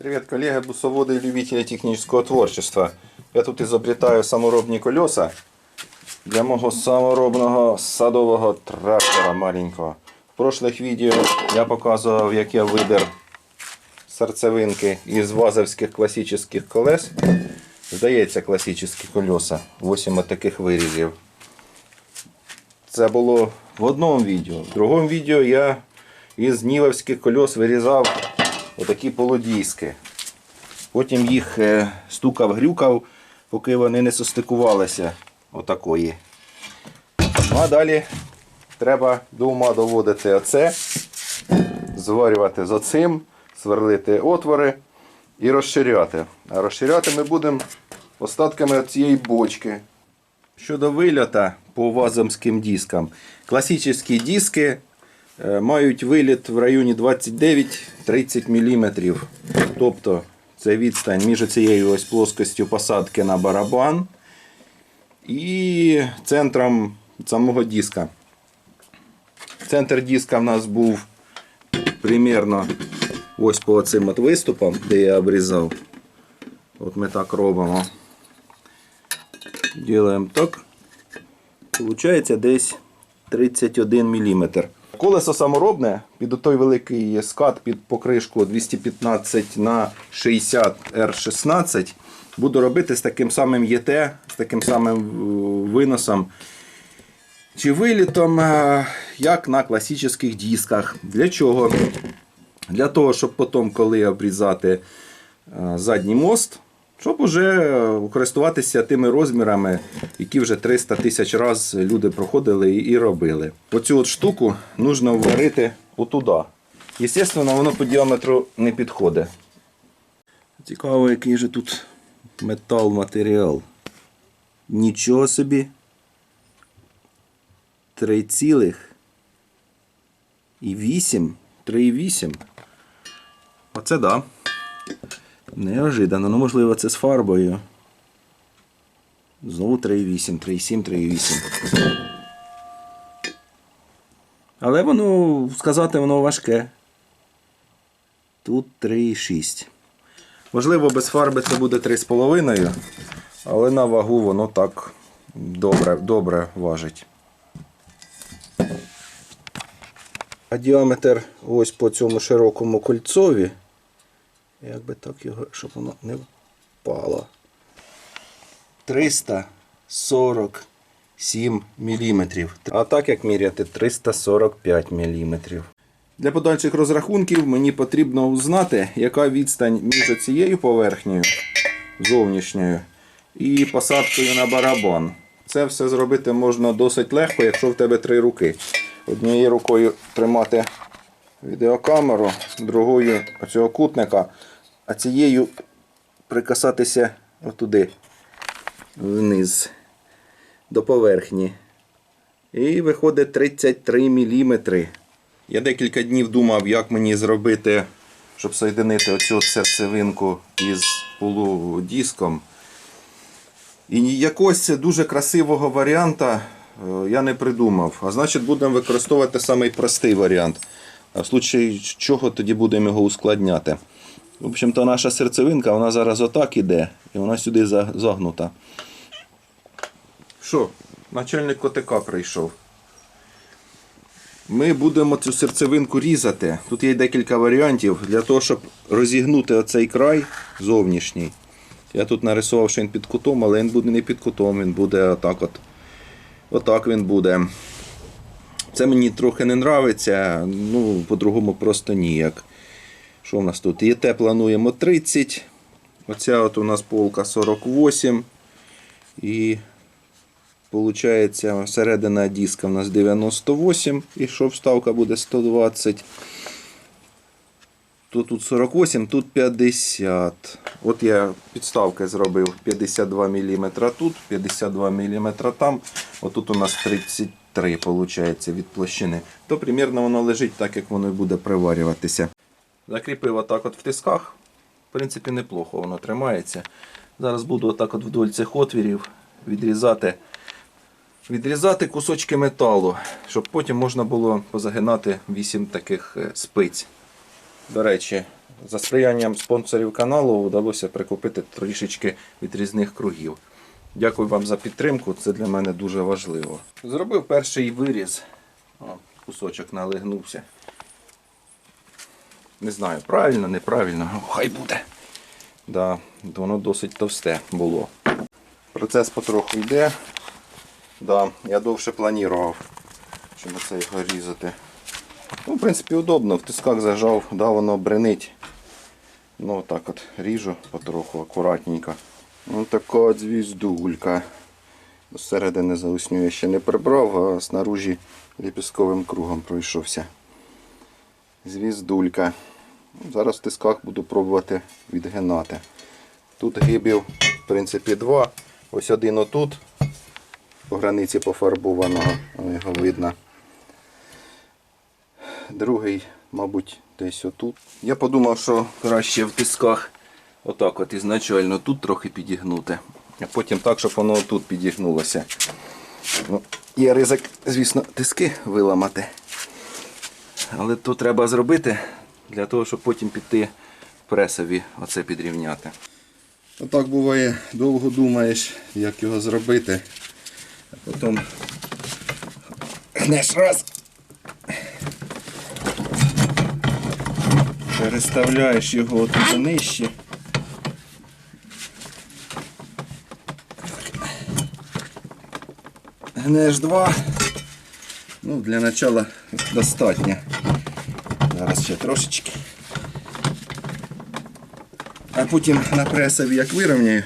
Привет, коллеги, бусоводы и любители технического творчества. Я тут изобретаю саморобні колеса для мого саморобного садового трактора маленького. В прошлих відео я показував, як я видер серцевинки із вазовських класичних колес. Здається, класичні колеса. 8 таких вирізів. Це було в одному відео. В другому відео я із нівовських кольос вирізав отакі полудійські. Потім їх е, стукав, грюкав, поки вони не состикувалися. Отакої. Ну а далі треба до ума доводити оце, зварювати з оцим, сверлити отвори і розширяти. А розширяти ми будемо остатками цієї бочки. Щодо вильота по вазомським дискам. Класичні диски мають виліт в районі 29-30 мм. Тобто це відстань між цією ось плоскостю посадки на барабан і центром самого диска. Центр диска в нас був примерно ось по цим от виступам, де я обрізав. От ми так робимо. Ділаємо так. Получається десь 31 мм. Колесо саморобне під той великий скат під покришку 215 на 60 R16 буду робити з таким самим ЄТ, з таким самим е, виносом чи вилітом, е, як на класичних дисках. Для чого? Для того, щоб потім, коли обрізати е, задній мост, щоб уже користуватися тими розмірами, які вже 300 тисяч разів люди проходили і робили. Оцю от штуку потрібно вварити отуда. Звісно, воно по діаметру не підходить. Цікаво, який же тут метал матеріал. Нічого собі. 3 цілих і 8. 3,8. Оце да. Неожиданно. Ну, можливо, це з фарбою. Знову 3,8, 3,7, 3,8. Але воно, сказати, воно важке. Тут 3,6. Можливо, без фарби це буде 3,5, але на вагу воно так добре, добре важить. А діаметр ось по цьому широкому кольцові. Як би так його, щоб воно не впало. 347 мм. А так як міряти 345 мм. Для подальших розрахунків мені потрібно узнати, яка відстань між цією поверхнею зовнішньою і посадкою на барабан. Це все зробити можна досить легко, якщо в тебе три руки. Однією рукою тримати відеокамеру, другою оцього кутника, а цією прикасатися отуди, вниз, до поверхні. І виходить 33 мм. Я декілька днів думав, як мені зробити, щоб соєдинити оцю серцевинку із полудіском. І якогось дуже красивого варіанта е, я не придумав. А значить, будемо використовувати самий простий варіант. А в случаї чого тоді будемо його ускладняти. В общем-то, наша серцевинка вона зараз отак іде, і вона сюди загнута. Що, начальник котика прийшов. Ми будемо цю серцевинку різати. Тут є декілька варіантів для того, щоб розігнути оцей край зовнішній. Я тут нарисував, що він під кутом, але він буде не під кутом, він буде отак от. Отак він буде. Це мені трохи не нравиться, ну, по-другому просто ніяк. Що в нас тут? ЄТ плануємо 30. Оця от у нас полка 48. І виходить, середина диска у нас 98. І що вставка буде 120. То тут 48, тут 50. От я підставки зробив 52 мм тут, 52 мм там. Отут у нас 33 виходить, від площини. То примірно воно лежить так, як воно і буде приварюватися. Закріпив отак от в тисках. В принципі, неплохо воно тримається. Зараз буду отак от вдоль цих отвірів відрізати, відрізати кусочки металу, щоб потім можна було позагинати 8 таких е, спиць. До речі, За сприянням спонсорів каналу вдалося прикупити трішечки відрізних кругів. Дякую вам за підтримку, це для мене дуже важливо. Зробив перший виріз. О, кусочок налигнувся. Не знаю, правильно, неправильно, ну, хай буде. Да, воно досить товсте було. Процес потроху йде. Да, я довше планував, щоб це його різати. Ну, в принципі, удобно. В тисках зажав, да, воно бренить. Ну, так от ріжу потроху, акуратненько. Ну, така от звіздулька. Зсередини залисню я ще не прибрав, а снаружі ліпісковим кругом пройшовся. Звіздулька. Ну, Зараз в тисках буду пробувати відгинати. Тут гибів, в принципі, два. Ось один отут, по границі пофарбованого, його видно. Другий, мабуть, десь отут. Я подумав, що краще в тисках отак от ізначально тут трохи підігнути, а потім так, щоб воно тут підігнулося. Ну, є ризик, звісно, тиски виламати. Але то треба зробити для того, щоб потім піти пресові оце підрівняти. Отак буває, довго думаєш, як його зробити. А потім гнеш раз. Переставляєш його тут нижче. Гнеш два. Ну, для начала достатньо. Зараз ще трошечки. А потім на пресові як вирівняю,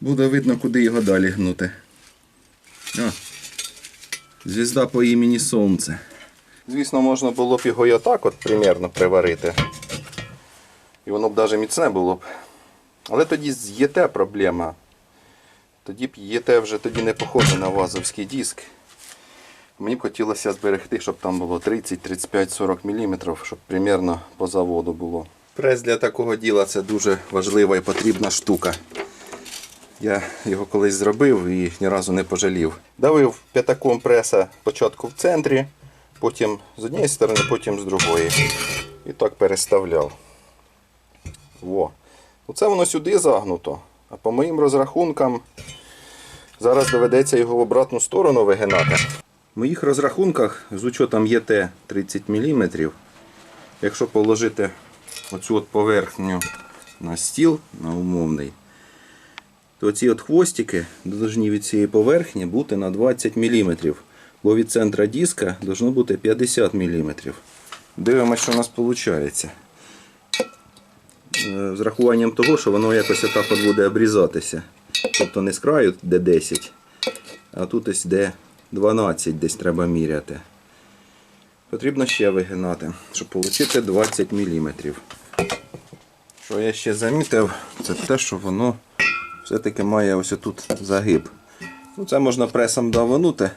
буде видно, куди його далі гнути. О, звізда по імені Сонце. Звісно, можна було б його і отак от примерно приварити. І воно б навіть міцне було б. Але тоді ЄТ проблема. Тоді б ЄТ вже тоді не похоже на вазовський диск. Мені б хотілося зберегти, щоб там було 30, 35, 40 мм, щоб примерно по заводу було. Прес для такого діла це дуже важлива і потрібна штука. Я його колись зробив і ні разу не пожалів. Давив п'ятаком преса спочатку в центрі, потім з однієї сторони, потім з другої. І так переставляв. Во. Оце воно сюди загнуто. А по моїм розрахункам зараз доведеться його в обратну сторону вигинати. В моїх розрахунках з учетом ЄТ 30 мм, якщо положити оцю от поверхню на стіл, на умовний, то ці от хвостики повинні від цієї поверхні бути на 20 мм, бо від центра диска должно бути 50 мм. Дивимося, що у нас виходить. З рахуванням того, що воно якось отак от буде обрізатися. Тобто не з краю, де 10, а тут ось де 12 десь треба міряти. Потрібно ще вигинати, щоб отримати 20 мм. Що я ще замітив, це те, що воно все-таки має ось тут загиб. Ну, Це можна пресом даванути,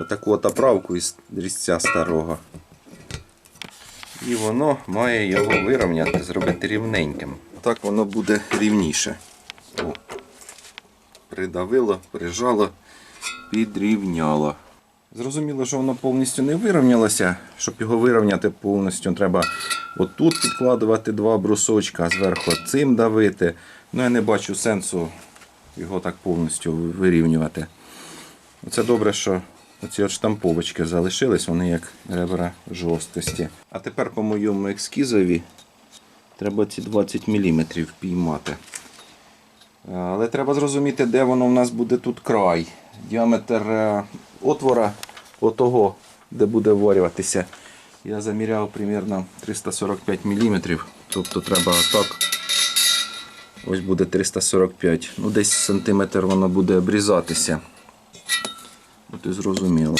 отаку от оправку із різця старого. І воно має його вирівняти, зробити рівненьким. Так воно буде рівніше. О. Придавило, прижало, підрівняло. Зрозуміло, що воно повністю не вирівнялося. Щоб його вирівняти повністю, треба отут підкладувати два брусочка, зверху цим давити. Ну я не бачу сенсу його так повністю вирівнювати. Це добре, що оці от штамповочки залишились, вони як ребра жорсткості. А тепер по моєму ескізові треба ці 20 мм піймати. Але треба зрозуміти, де воно в нас буде тут край. Діаметр е, отвора отого, де буде варюватися. Я заміряв примерно 345 мм. Тобто треба так. Ось буде 345. Ну, десь сантиметр воно буде обрізатися. От і зрозуміло,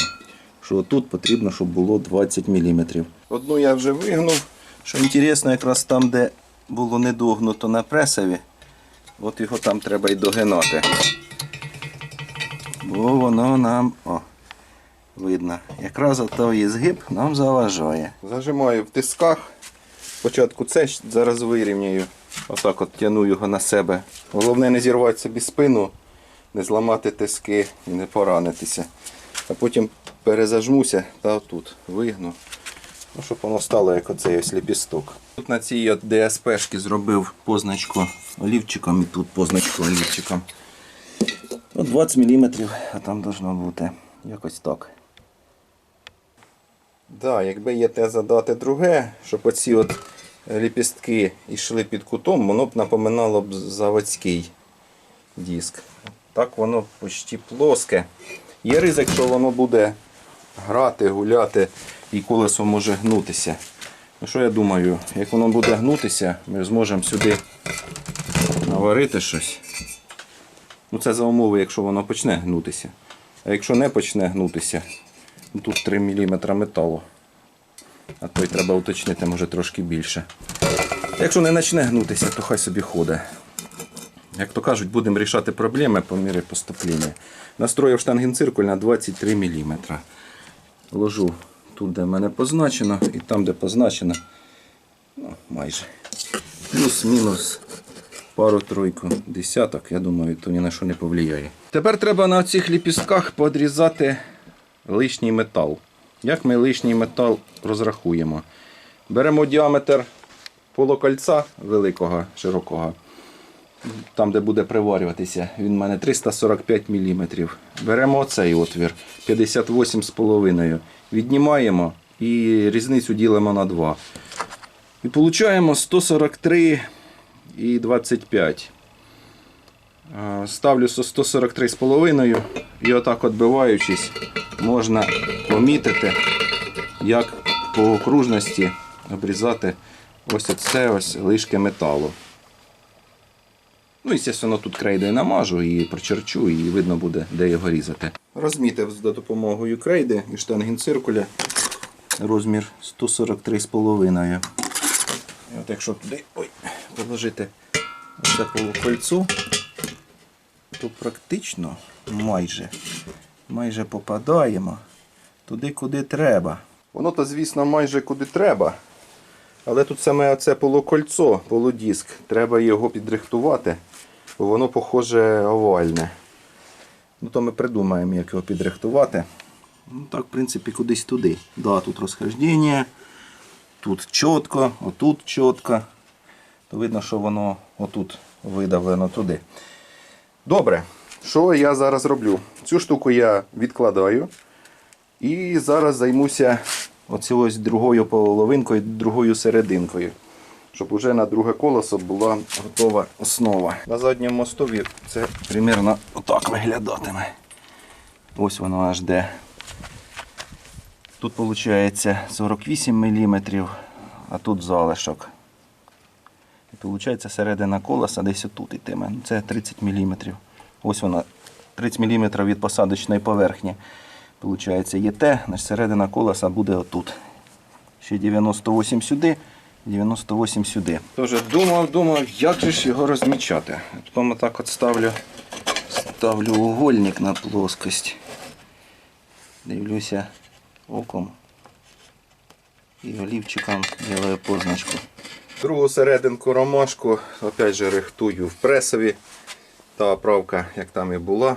що тут потрібно, щоб було 20 мм. Одну я вже вигнув. Що інтересно, якраз там, де було недогнуто на пресові, от його там треба і догинати. Бо воно нам о, видно. Якраз той згиб нам заважає. Зажимаю в тисках. Спочатку це, зараз вирівняю. Отак от тяну його на себе. Головне не зірвати собі спину, не зламати тиски і не поранитися. А потім перезажмуся та отут вигну. Ну, щоб воно стало як оцей ось ліпісток. Тут на цій от ДСПшці зробив позначку олівчиком і тут позначку олівчиком. Ну, 20 мм, а там должно бути якось так. Да, якби є те задати друге, щоб оці от ліпістки йшли під кутом, воно б напоминало б заводський диск. Так воно почти плоске. Є ризик, що воно буде грати, гуляти і колесо може гнутися. Ну що я думаю, як воно буде гнутися, ми зможемо сюди наварити щось. Ну це за умови, якщо воно почне гнутися. А якщо не почне гнутися, ну, тут 3 мм металу. А то й треба уточнити, може трошки більше. Якщо не почне гнутися, то хай собі ходить. Як то кажуть, будемо рішати проблеми по мірі поступлення. Настроїв штангенциркуль на 23 мм. Ложу тут, де в мене позначено, і там, де позначено, ну, майже. Плюс-мінус пару-тройку десяток, я думаю, то ні на що не повлияє. Тепер треба на цих ліпістках подрізати лишній метал. Як ми лишній метал розрахуємо? Беремо діаметр полукольця великого, широкого там, де буде приварюватися, він у мене 345 мм. Беремо оцей отвір 58,5 віднімаємо і різницю ділимо на 2. І получаємо 143 і 25. Е, Ставлю со 143,5 і отак відбиваючись, можна помітити, як по окружності обрізати ось це ось лишки металу. Ну, звісно, тут крейдою намажу і прочерчу, і видно буде, де його різати. Розмітив за допомогою крейди і штангенциркуля розмір 143,5. От якщо туди ой, положити це полукольцу, то практично майже, майже попадаємо туди, куди треба. Воно то, звісно, майже куди треба. Але тут саме оце полукольцо, полудиск, треба його підрихтувати, воно похоже овальне. Ну то ми придумаємо, як його підрихтувати. Ну так, в принципі, кудись туди. Да, тут розхождення, тут чітко, отут чітко. То видно, що воно отут видавлено туди. Добре, що я зараз роблю? Цю штуку я відкладаю. І зараз займуся оцю другою половинкою, другою серединкою. Щоб уже на друге колесо була готова основа. На задньому мостові це примерно отак виглядатиме. Ось воно аж де. Тут виходить 48 мм, а тут залишок. І виходить середина колеса десь отут йтиме. Ну, Це 30 мм. Ось вона 30 мм від посадочної поверхні. Получається є те, значить середина колеса буде отут. Ще 98 сюди, 98 сюди. Тож думав, думав, як же ж його розмічати. Потім так от ставлю, ставлю угольник на плоскость. Дивлюся оком і олівчиком делаю позначку. Другу серединку ромашку, опять же рихтую в пресові. Та оправка, як там і була,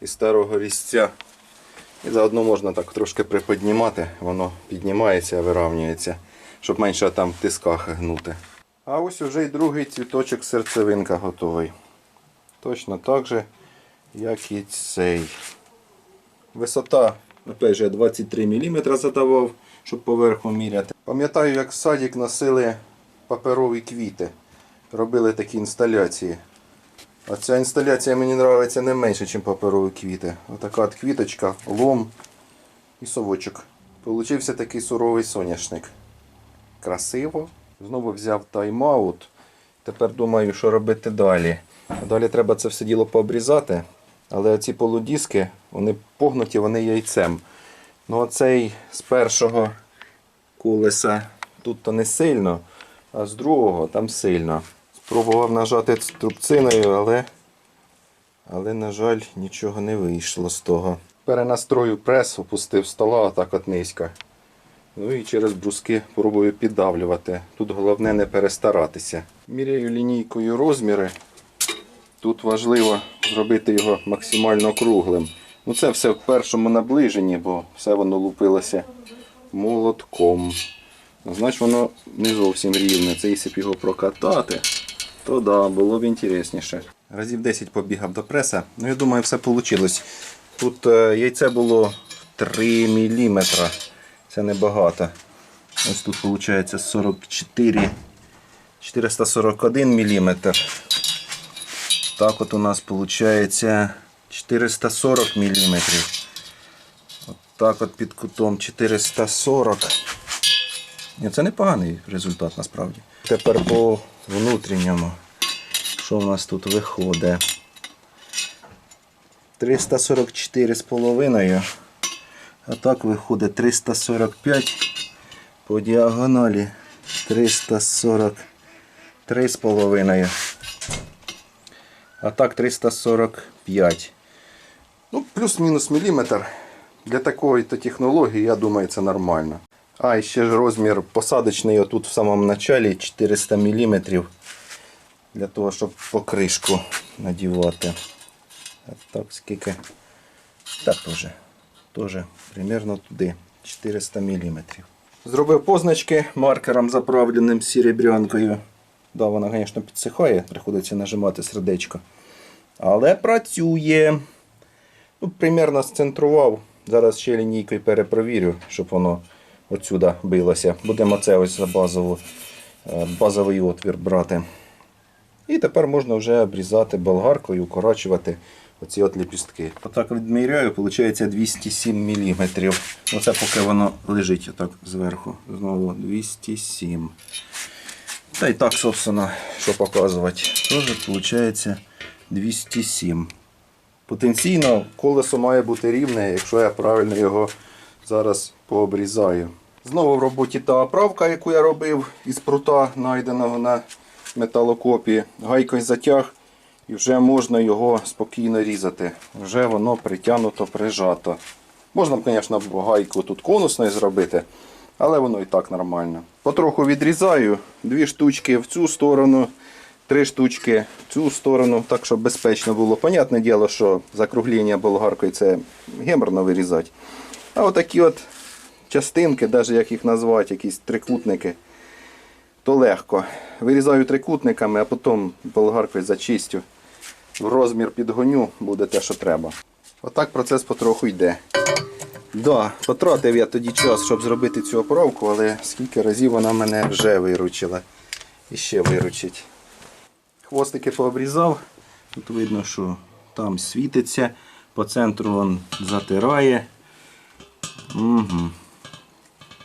із старого різця. І заодно можна так трошки приподнімати, воно піднімається, вирівнюється, щоб менше там в тисках гнути. А ось уже й другий цвіточок серцевинка готовий. Точно так же, як і цей. Висота, опять же, 23 мм задавав, щоб поверху міряти. Пам'ятаю, як садик носили паперові квіти. Робили такі інсталяції. А ця інсталяція мені подобається не менше, ніж паперові квіти. Отака от квіточка, лом і совочок. Получився такий суровий соняшник. Красиво. Знову взяв тайм-аут. Тепер думаю, що робити далі. Далі треба це все діло пообрізати. Але ці полудіски, вони погнуті, вони яйцем. Ну оцей з першого колеса тут то не сильно, а з другого там сильно. Спробував нажати трубциною, але, але, на жаль, нічого не вийшло з того. Перенастрою прес, опустив стола отак от низько. Ну і через бруски пробую піддавлювати. Тут головне не перестаратися. Міряю лінійкою розміри. Тут важливо зробити його максимально круглим. Ну це все в першому наближенні, бо все воно лупилося молотком. Значить воно не зовсім рівне. Це якщо б його прокатати, то да, було б інтересніше. Разів 10 побігав до преса. Ну я думаю, все вийшло. Тут е, яйце було 3 мм. Це небагато. Ось тут виходить 44, 441 мм. Так от у нас виходить 440 мм. От так от під кутом 440. Ні, це непоганий результат насправді. Тепер по внутрішньому. Що в нас тут виходить? 344 з половиною. А так виходить 345 по діагоналі 343 з половиною. А так 345. Ну, плюс-мінус міліметр. Для такої то технології, я думаю, це нормально. А, і ще ж розмір посадочний отут в самому началі 400 мм. Для того, щоб покришку надівати. А так скільки. Так теж. Теж примерно туди. 400 мм. Зробив позначки маркером заправленим серебрянкою. Да, вона, звісно, підсихає, приходиться нажимати сердечко. Але працює. Ну, примерно сцентрував. Зараз ще лінійкою перепровірю, щоб воно отсюда билося. Будемо це ось за базову, е, базовий отвір брати. І тепер можна вже обрізати болгаркою, укорочувати оці от ліпістки. Отак відміряю, виходить 207 мм. Оце поки воно лежить отак зверху. Знову 207. Та й так, собственно, що показувати. Теж виходить 207. Потенційно колесо має бути рівне, якщо я правильно його зараз пообрізаю. Знову в роботі та оправка, яку я робив із прута, знайденого на металокопі. Гайкою затяг і вже можна його спокійно різати. Вже воно притягнуто, прижато. Можна, звісно, гайку тут конусною зробити, але воно і так нормально. Потроху відрізаю дві штучки в цю сторону, три штучки в цю сторону, так щоб безпечно було. Понятне діло, що закруглення болгаркою це геморно вирізати. А отакі от частинки, навіть як їх назвати, якісь трикутники, то легко. Вирізаю трикутниками, а потім болгаркою зачистю. В розмір підгоню, буде те, що треба. Отак процес потроху йде. Да, потратив я тоді час, щоб зробити цю оправку, але скільки разів вона мене вже виручила. І ще виручить. Хвостики пообрізав. Тут видно, що там світиться, по центру він затирає. Угу.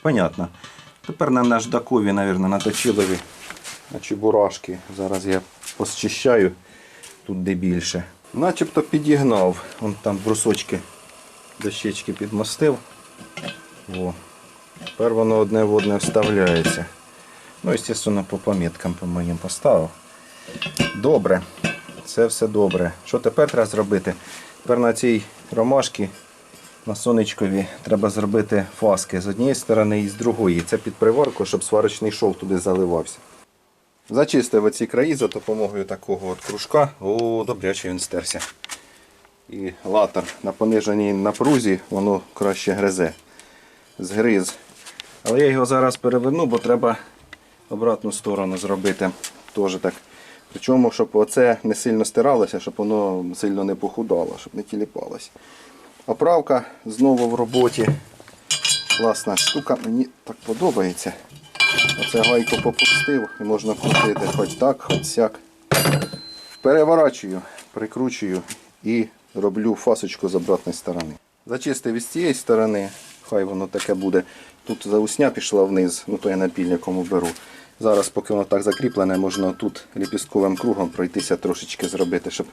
Понятно. Тепер на наждакові, мабуть, на точилові чебурашки. Зараз я посчищаю тут де більше. Начебто підігнав. Вон там брусочки дощечки підмостив. О. Тепер воно одне в одне вставляється. Ну, звісно, по поміткам по моїм поставив. Добре. Це все добре. Що тепер треба зробити? Тепер на цій ромашці, на сонечкові, треба зробити фаски з однієї сторони і з другої. Це під приварку, щоб сварочний шов туди заливався. Зачистив оці краї за допомогою такого от кружка. О, добряче він стерся. І латер на пониженій напрузі воно краще гризе. Згриз. Але я його зараз переверну, бо треба обратну сторону зробити. Теж так. Причому, щоб оце не сильно стиралося, щоб воно сильно не похудало, щоб не тіліпалося. Оправка знову в роботі. Класна штука, мені так подобається. Оце гайку попустив і можна крутити хоч так, хоч сяк. Переворачую, прикручую і роблю фасочку з обратної сторони. Зачистив із цієї сторони, хай воно таке буде. Тут заусня пішла вниз, ну то я напільником уберу. Зараз, поки воно так закріплене, можна тут ліпістковим кругом пройтися трошечки зробити, щоб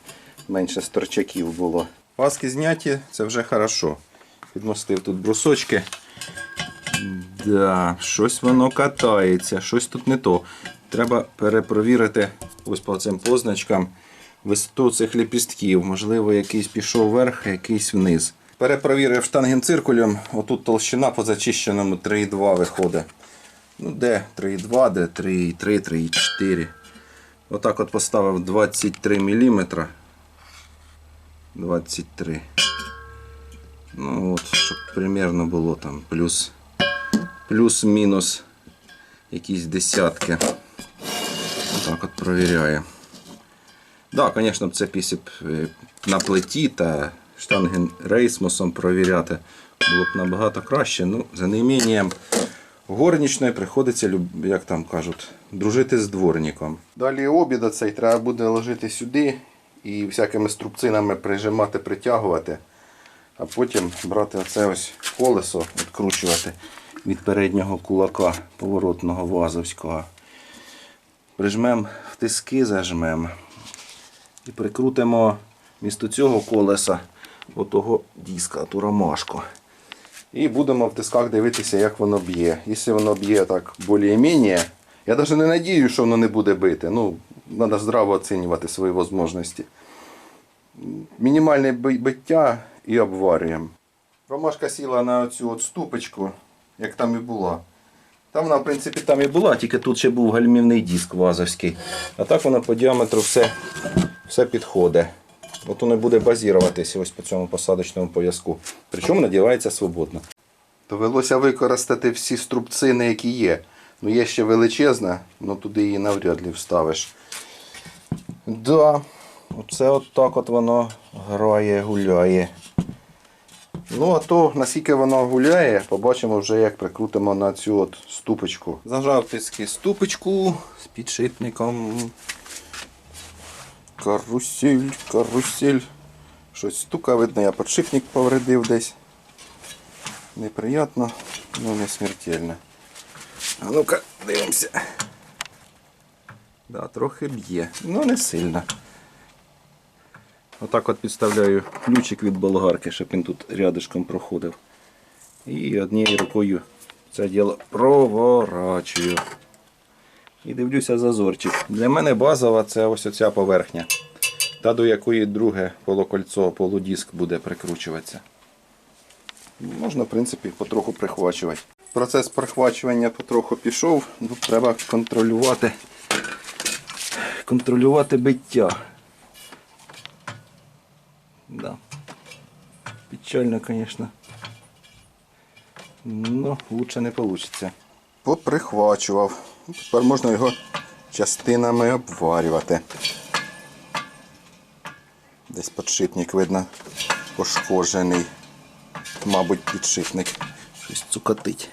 менше сторчаків було. Паски зняті, це вже хорошо. Підмостив тут брусочки. Да, щось воно катається, щось тут не то. Треба перепровірити ось по цим позначкам висоту цих ліпістків. Можливо, якийсь пішов вверх, якийсь вниз. Перепровірив штангенциркулем, отут толщина по зачищеному 3,2 виходить. Ну, де 3,2, де 3,3, 3,4. Отак от поставив 23 мм. 23. Ну от, щоб примерно було там плюс плюс-мінус якісь десятки. Так от провіряє. Так, да, звісно, це після е, на плиті та штанген рейсмосом провіряти було б набагато краще. Ну, за неімінням горнічної приходиться, як там кажуть, дружити з дворником. Далі обід цей треба буде ложити сюди і всякими струбцинами прижимати, притягувати. А потім брати оце ось колесо, відкручувати від переднього кулака поворотного вазовського. Прижмемо в тиски, зажмемо. І прикрутимо місто цього колеса отого диска, ту ромашку. І будемо в тисках дивитися, як воно б'є. Якщо воно б'є так більш-менш, я навіть не надію, що воно не буде бити. Ну, треба здраво оцінювати свої можливості. Мінімальне биття і обварюємо. Ромашка сіла на цю ступочку, як там і була. Там вона, в принципі, там і була, тільки тут ще був гальмівний диск вазовський. А так вона по діаметру все, все підходить. От воно буде базіруватися ось по цьому посадочному пояску. Причому надівається свободно. Довелося використати всі струбцини, які є. Ну є ще величезна, але туди її навряд ли вставиш. Да, оце от так от воно грає, гуляє. Ну, а то наскільки воно гуляє, побачимо вже, як прикрутимо на цю от ступочку. Зажав тиски ступочку з підшипником. Карусель, карусель. Щось стука, видно, я подшипник повредив десь. Неприятно, але не смертельно. А ну-ка, дивимося. Да, трохи б'є, ну не сильно. Отак от підставляю ключик від болгарки, щоб він тут рядишком проходив. І однією рукою це діло проворачую. І дивлюся зазорчик. Для мене базова це ось оця поверхня. Та до якої друге полукольцо, полудиск буде прикручуватися. Можна, в принципі, потроху прихвачувати. Процес прихвачування потроху пішов, треба контролювати, контролювати биття. Да. Печально, конечно. Ну, лучше не вийде. Поприхвачував. Тепер можна його частинами обварювати. Десь подшипник, видно, пошкоджений. Мабуть, підшипник. Щось цукатить.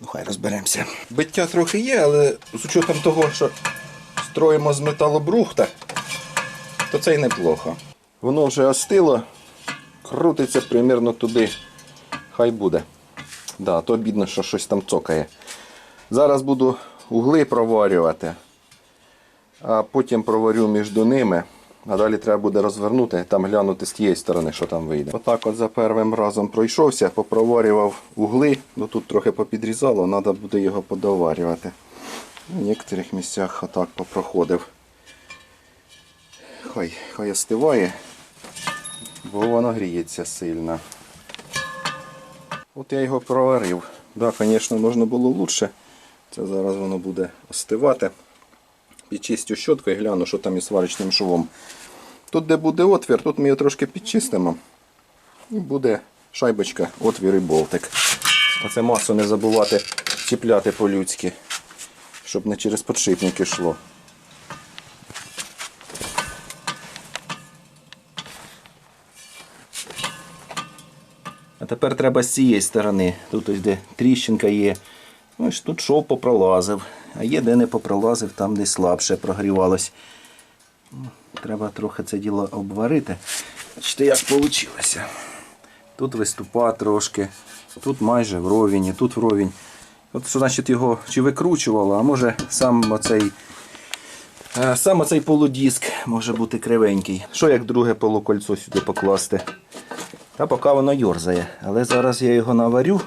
Ну, хай розберемося. Биття трохи є, але з учетом того, що строїмо з металобрухта, то це й неплохо. Воно вже остило, крутиться примірно туди. Хай буде. Да, то бідно, що щось там цокає. Зараз буду угли проварювати, а потім проварю між ними. А далі треба буде розвернути, там глянути з тієї сторони, що там вийде. Отак от за першим разом пройшовся, попроварював угли, ну тут трохи попідрізало, треба буде його подоварювати. В некоторих місцях отак попроходив. Хай, хай остиває, бо воно гріється сильно. От я його проварив. Да, звісно, можна було краще. Це зараз воно буде остивати. Підчистю щоткою і гляну, що там із сварочним швом. Тут, де буде отвір, тут ми його трошки підчистимо. І буде шайбочка, отвір і болтик. Оце масу не забувати чіпляти по-людськи, щоб не через подшипники йшло. Тепер треба з цієї сторони. Тут ось де тріщинка є. Ось тут шов попролазив. А є де не попролазив, там десь слабше прогрівалось. Ну, Треба трохи це діло обварити. Бачите, як вийшло. Тут виступа трошки, тут майже вровень, і тут вровень. От що значить його чи викручувало, а може сам оцей, е, сам оцей полудиск може бути кривенький. Що як друге полукольцо сюди покласти? Та поки воно йорзає. Але зараз я його наварю,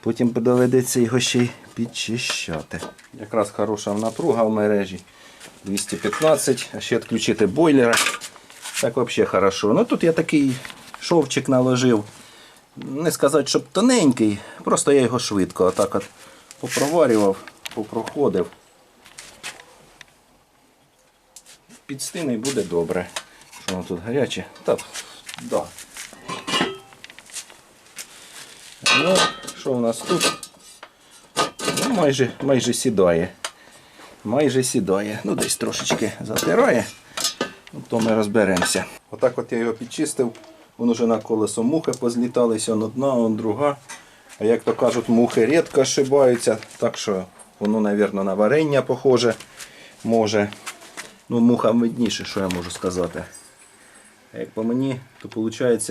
потім доведеться його ще й підчищати. Якраз хороша напруга в мережі. 215, а ще відключити бойлера. Так взагалі хорошо. Ну тут я такий шовчик наложив. Не сказати, щоб тоненький, просто я його швидко отак от попроварював, попроходив. Підстине і буде добре. Що воно тут гаряче? Так, да. Ну, Що у нас тут? Ну, майже, майже сідає. Майже сідає. Ну, десь трошечки затирає. Ну, то ми розберемося. Отак от я його підчистив. Вон уже на колесо мухи позліталися, он одна, он друга. А як то кажуть, мухи рідко ошибаються, так що воно, мабуть, на варення похоже. Може. Ну, муха видніше, що я можу сказати. А як по мені, то виходить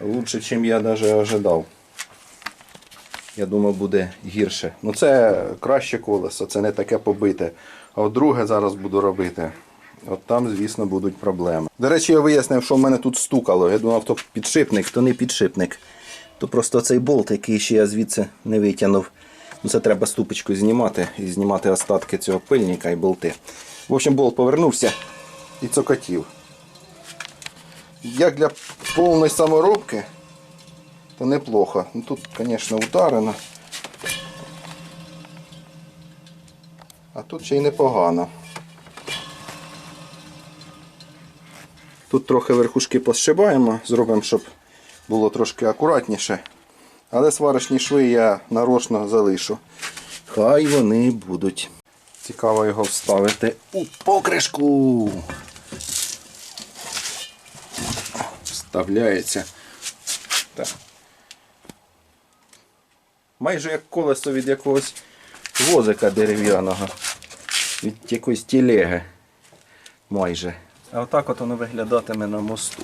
лучше, ніж я навіть ожидав. Я думав, буде гірше. Ну це краще колесо, це не таке побите. А от друге зараз буду робити. От там, звісно, будуть проблеми. До речі, я вияснив, що в мене тут стукало. Я думав, то підшипник, то не підшипник. То просто цей болт, який ще я звідси не витягнув. Ну, це треба ступочку знімати і знімати остатки цього пильника і болти. В общем, болт повернувся і цокотів. Як для повної саморобки, то неплохо. Ну, тут, звісно, ударено. А тут ще й непогано. Тут трохи верхушки посшибаємо, зробимо, щоб було трошки акуратніше. Але сварочні шви я нарочно залишу. Хай вони будуть. Цікаво його вставити у покришку. Вставляється. Так. Майже як колесо від якогось возика дерев'яного. Від якоїсь тілеги. Майже. А отак от воно виглядатиме на мосту.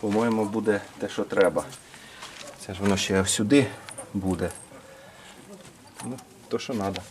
По-моєму, буде те, що треба. Це ж воно ще сюди буде. Ну, то, що треба.